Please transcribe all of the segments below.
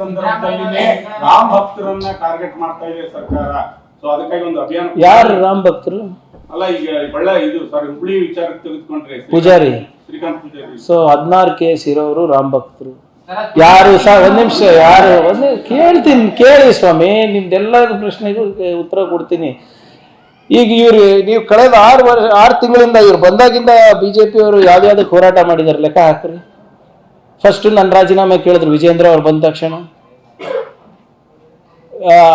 ಸಂದರ್ಭದಲ್ಲಿನೇ Ram ಭಕ್ತರನ್ನ target ಮಾಡ್ತಾ ಇದೆ ಸರ್ಕಾರ. ಸೊ ಅದಕ್ಕಾಗಿ ಒಂದು ಅಭಿಯಾನ ಯಾರು ರಾಮ್ ಭಕ್ತರು? ಅಲ್ಲ ಈಗ ಬಳ್ಳ ಇದು ಸಾರಿ ಹುಬ್ಳಿ ವಿಚಾರಕ್ಕೆ ತೆಗೆದುಕೊಂಡ್ರೆ ಪೂಜಾರಿ. ಶ್ರೀಕಾಂತ್ ಪೂಜಾರಿ. ಸೊ ಹದಿನಾರು ಕೇಸ್ ಇರೋರು ರಾಮ್ ಭಕ್ತರು. ಯಾರು ಸರ್ ಒಂದ್ ನಿಮಿಷ ಯಾರು ಒಂದ್ ಕೇಳ್ತೀನಿ ಕೇಳಿ ಸ್ವಾಮಿ ನಿಮ್ದೆಲ್ಲ ಪ್ರಶ್ನೆಗೂ ಉತ್ತರ ಕೊಡ್ತೀನಿ. ಈಗ ಇವ್ರು ನೀವು ಕಳೆದ ಆರು ವರ್ಷ ಆರು ತಿಂಗಳಿಂದ ಇವ್ರು ಬಂದಾಗಿಂದ ಬಿಜೆಪಿ ಅವರು ಯಾವ್ದಾವ್ದಕ್ಕೆ ಹೋರಾಟ ಮಾಡಿದಾರೆ ಲೆಕ್ಕ ಹಾಕ್ರಿ. ಫಸ್ಟ್ ನನ್ನ ರಾಜೀನಾಮೆ ಕೇಳಿದ್ರು ವಿಜೇಂದ್ರ ಅವ್ರು ಬಂದ ತಕ್ಷಣ.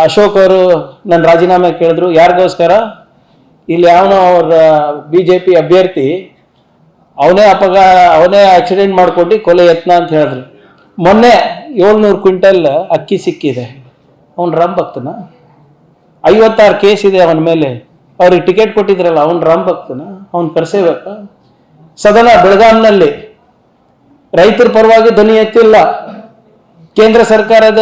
ಅಶೋಕ್ ಅವರು ನನ್ನ ರಾಜೀನಾಮೆ ಕೇಳಿದ್ರು. ಯಾರಿಗೋಸ್ಕರ? ಇಲ್ಲಿ ಯಾವನೋ ಅವ್ರ ಬಿ ಜೆ ಪಿ ಅಭ್ಯರ್ಥಿ. ಅವನೇ ಅಪಘಾ, ಅವನೇ ಆಕ್ಸಿಡೆಂಟ್ ಮಾಡ್ಕೊಂಡು ಕೊಲೆ ಯತ್ನ ಅಂತ ಹೇಳಿದ್ರು. ಮೊನ್ನೆ ಏಳ್ನೂರು ಕ್ವಿಂಟಲ್ ಅಕ್ಕಿ ಸಿಕ್ಕಿದೆ. ಅವನು ರಾಮ್ ಭಕ್ತನ? ಐವತ್ತಾರು ಕೇಸ್ ಇದೆ ಅವನ ಮೇಲೆ. ಅವ್ರಿಗೆ ಟಿಕೆಟ್ ಕೊಟ್ಟಿದ್ರಲ್ಲ, ಅವ್ನು ರಾಮ್ ಭಕ್ತನ? ಅವ್ನು ಕರೆಸೇಬೇಕ? ಸದನ ಬೆಳಗಾಂನಲ್ಲಿ ರೈತರ ಪರವಾಗಿ ಧ್ವನಿ ಎತ್ತಿಲ್ಲ. ಕೇಂದ್ರ ಸರ್ಕಾರದ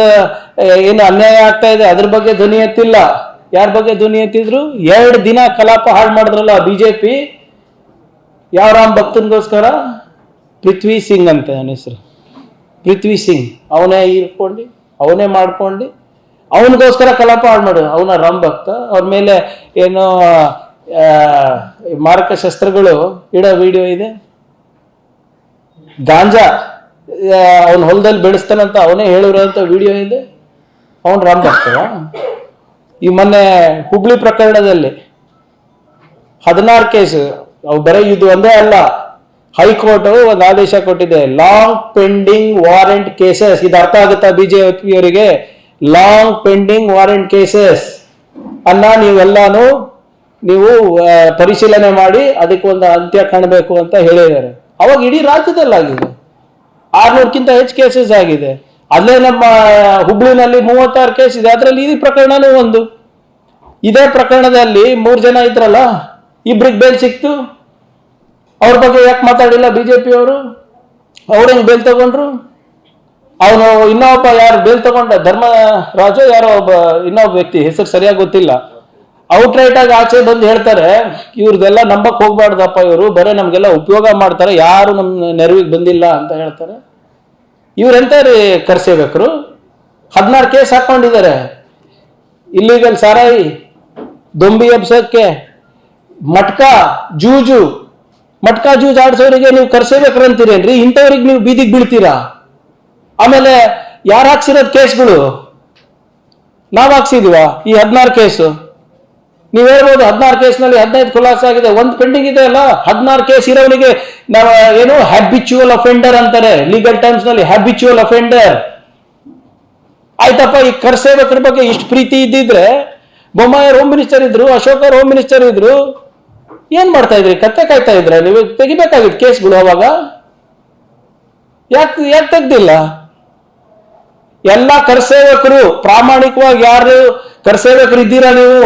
ಏನು ಅನ್ಯಾಯ ಆಗ್ತಾ ಇದೆ, ಅದ್ರ ಬಗ್ಗೆ ಧ್ವನಿ ಎತ್ತಿಲ್ಲ. ಯಾರ ಬಗ್ಗೆ ಧ್ವನಿ ಎತ್ತಿದ್ರು? ಎರಡು ದಿನ ಕಲಾಪ ಹಾಳು ಮಾಡಿದ್ರಲ್ಲ ಬಿಜೆಪಿ. ಯಾವ ರಾಮ್ ಭಕ್ತನಿಗೋಸ್ಕರ? ಪೃಥ್ವಿ ಸಿಂಗ್ ಅಂತ ನನ್ನ ಹೆಸರು. ಪೃಥ್ವಿ ಸಿಂಗ್. ಅವನೇ ಇರ್ಕೊಂಡು ಅವನೇ ಮಾಡ್ಕೊಂಡು, ಅವನಿಗೋಸ್ಕರ ಕಲಾಪ ಹಾಳು ಮಾಡು ಅವನ ರಾಮ್ ಭಕ್ತ, ಅವ್ರ ಮೇಲೆ ಏನು ಮಾರಕ ಶಸ್ತ್ರಗಳು ಇಡೋ ವಿಡಿಯೋ ಇದೆ. ಗಾಂಜಾ ಅವನ ಹೊಲದಲ್ಲಿ ಬೆಳೆಸ್ತಾನಂತ ಅವನೇ ಹೇಳಿರೋಂಥ ವಿಡಿಯೋ ಇದೆ ಅವನು ರಾಮ್ ಭಕ್ತವ ಈ ಮೊನ್ನೆ ಹುಬ್ಳಿ ಪ್ರಕರಣದಲ್ಲಿ ಹದಿನಾರು ಕೇಸ್, ಅವು ಬರೀ ಇದು ಒಂದೇ ಅಲ್ಲ, ಹೈಕೋರ್ಟ್ ಒಂದು ಆದೇಶ ಕೊಟ್ಟಿದೆ ಲಾಂಗ್ ಪೆಂಡಿಂಗ್ ವಾರೆಂಟ್ ಕೇಸಸ್ ಇದು ಅರ್ಥ ಆಗುತ್ತಾ ಬಿಜೆಪಿ ಅವರಿಗೆ? ಲಾಂಗ್ ಪೆಂಡಿಂಗ್ ವಾರೆಂಟ್ ಕೇಸಸ್ ಅನ್ನ ನೀವೆಲ್ಲಾನು ನೀವು ಪರಿಶೀಲನೆ ಮಾಡಿ ಅದಕ್ಕೆ ಒಂದು ಅಂತ್ಯ ಕಾಣಬೇಕು ಅಂತ ಹೇಳಿದ್ದಾರೆ. ಅವಾಗ ಇಡೀ ರಾಜ್ಯದಲ್ಲಿ ಆಗಿದೆ. ಆರ್ನೂರ್ಕಿಂತ ಹೆಚ್ಚು ಕೇಸಸ್ ಆಗಿದೆ. ಅಲ್ಲೇ ನಮ್ಮ ಹುಬ್ಳಿನಲ್ಲಿ ಮೂವತ್ತಾರು ಕೇಸ್ ಇದೆ. ಅದರಲ್ಲಿ ಈ ಪ್ರಕರಣನೂ ಒಂದು. ಇದೇ ಪ್ರಕರಣದಲ್ಲಿ ಮೂರು ಜನ ಇದ್ರಲ್ಲ, ಇಬ್ರಿಗೆ ಬೇಲ್ ಸಿಕ್ತು. ಅವ್ರ ಬಗ್ಗೆ ಯಾಕೆ ಮಾತಾಡಿಲ್ಲ ಬಿಜೆಪಿ ಅವ್ರು? ಹೆಂಗೆ ಬೇಲ್ ತಗೊಂಡ್ರು? ಅವನು ಇನ್ನೊಬ್ಬ ಯಾರು ಬೇಲ್ ತಗೊಂಡ? ಧರ್ಮರಾಜು ಯಾರೋ ಒಬ್ಬ ಇನ್ನೊಬ್ಬ ವ್ಯಕ್ತಿ, ಹೆಸರು ಸರಿಯಾಗಿ ಗೊತ್ತಿಲ್ಲ. ಔಟ್ರೈಟ್ ಆಗಿ ಆಚೆ ಬಂದು ಹೇಳ್ತಾರೆ, ಇವ್ರದೆಲ್ಲ ನಂಬಕ್ ಹೋಗ್ಬಾರ್ದಪ್ಪ ಇವರು, ಬರೀ ನಮ್ಗೆಲ್ಲ ಉಪಯೋಗ ಮಾಡ್ತಾರೆ, ಯಾರು ನಮ್ಮ ನೆರವಿಗೆ ಬಂದಿಲ್ಲ ಅಂತ ಹೇಳ್ತಾರೆ. ಇವ್ರೆಂತ ರೀ ಕರ್ಸೇಬೇಕ್ರು ಹದಿನಾರು ಕೇಸ್ ಹಾಕೊಂಡಿದ್ದಾರೆ. ಇಲ್ಲಿಗಲ್ ಸಾರಾಯಿ, ದೊಂಬಿ ಎಬ್ಸಕ್ಕೆ ಮಟ್ಕ, ಜೂಜು, ಮಟ್ಕ, ಜೂಜ್ ಆಡ್ಸೋರಿಗೆ ನೀವು ಕರ್ಸೇಬೇಕ್ರಂತೀರೇನ್ರಿ ಇಂಥವ್ರಿಗೆ ನೀವು ಬೀದಿಗೆ ಬೀಳ್ತೀರಾ? ಆಮೇಲೆ ಯಾರು ಹಾಕ್ಸಿರೋದು ಕೇಸ್ಗಳು? ನಾವು ಹಾಕ್ಸಿದೀವ ಈ ಹದಿನಾರು ಕೇಸು? ನೀವ್ ಹೇಳ್ಬೋದು ಹದಿನಾರು ಕೇಸ್ನಲ್ಲಿ ಹದಿನೈದು ಖುಲಾಸೆ ಆಗಿದೆ. ಒಂದು ಪೆಂಡಿಂಗ್ ಇದೆ ಅಲ್ಲ, ಹದಿನಾರು ಕೇಸ್ ಇರೋವನಿಗೆ ನಾವು ಏನು ಹ್ಯಾಬಿಚುವಲ್ ಅಫೆಂಡರ್ ಅಂತಾರೆ. ಲೀಗಲ್ ಟರ್ಮ್ಸ್ನಲ್ಲಿ ಹ್ಯಾಬಿಚುವಲ್ ಅಫೆಂಡರ್ ಆಯ್ತಪ್ಪ, ಈ ಕರ್ಸೇವಕರ ಬಗ್ಗೆ ಇಷ್ಟು ಪ್ರೀತಿ ಇದ್ದಿದ್ರೆ, ಬೊಮ್ಮಾಯ ಹೋಮ್ ಮಿನಿಸ್ಟರ್ ಇದ್ರು, ಅಶೋಕ್ ಹೋಮ್ ಮಿನಿಸ್ಟರ್ ಇದ್ರು, ಏನ್ ಮಾಡ್ತಾ ಇದ್ರಿ? ಕತ್ತೆ ಕಾಯ್ತಾ ಇದ್ರೆ ನೀವು? ತೆಗಿಬೇಕಾಗಿತ್ತು ಕೇಸ್ಗಳು ಅವಾಗ? ಯಾಕೆ ಯಾಕೆ ತೆಗ್ದಿಲ್ಲ? ಎಲ್ಲ ಕರ್ಸೇವಕರು ಪ್ರಾಮಾಣಿಕವಾಗಿ ಯಾರು ಕರ್ಸೇವಕರು ಇದ್ದೀರಾ ನೀವು?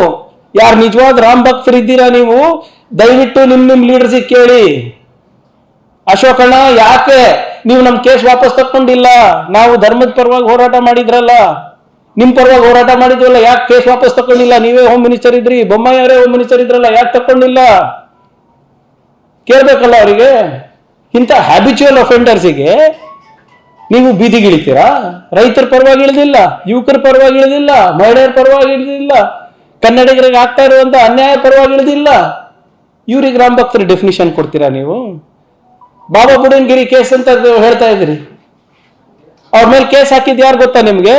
ಯಾರು ನಿಜವಾದ ರಾಮ್ ಭಕ್ತರು ಇದ್ದೀರಾ ನೀವು? ದಯವಿಟ್ಟು ನಿಮ್ ನಿಮ್ ಲೀಡರ್ಸಿಗೆ ಕೇಳಿ. ಅಶೋಕಣ್ಣ ಯಾಕೆ? ನೀವು ನಮ್ ಕೇಸ್ ವಾಪಸ್ ತಕ್ಕೊಂಡಿಲ್ಲ. ನಾವು ಧರ್ಮದ ಪರವಾಗಿ ಹೋರಾಟ ಮಾಡಿದ್ರಲ್ಲ. ನಿಮ್ ಪರವಾಗಿ ಹೋರಾಟ ಮಾಡಿದ್ರಲ್ಲ, ಯಾಕೆ ಕೇಸ್ ವಾಪಸ್ ತಕೊಂಡಿಲ್ಲ ನೀವೇ ಹೋಮ್ ಮಿನಿಸ್ಟರ್ ಇದ್ರಿ. ಬೊಮ್ಮಾಯಿ ಅವರೇ ಹೋಮ್ ಮಿನಿಸ್ಟರ್ ಇದ್ರಲ್ಲ, ಯಾಕೆ ತಕೊಂಡಿಲ್ಲ ಕೇಳ್ಬೇಕಲ್ಲ ಅವರಿಗೆ. ಇಂಥ ಹ್ಯಾಬಿಚುವಲ್ ಅಫೆಂಡರ್ಸಿಗೆ ನೀವು ಬೀದಿಗಿಳಿತೀರಾ? ರೈತರ ಪರವಾಗಿ ಇಳಿದಿಲ್ಲ, ಯುವಕರ ಪರವಾಗಿ ಇಳಿದಿಲ್ಲ, ಮಹಿಳೆಯರ ಪರವಾಗಿ ಇಳಿದಿಲ್ಲ. ಕನ್ನಡಿಗರಿಗೆ ಆಗ್ತಾ ಇರುವಂತ ಅನ್ಯಾಯ ಪರವಾಗಿ ಇಳಿದಿಲ್ಲ ಇವ್ರಿಗೆ ರಾಮ್ ಭಕ್ತರ ಡೆಫಿನಿಷನ್ ಕೊಡ್ತೀರಾ ನೀವು? ಬಾಬಾ ಬುಡನ್ಗಿರಿ ಕೇಸ್ ಅಂತ ಹೇಳ್ತಾ ಇದ್ರಿ ಅವ್ರ ಮೇಲೆ ಕೇಸ್ ಹಾಕಿದ್ ಯಾರು ಗೊತ್ತಾ ನಿಮ್ಗೆ?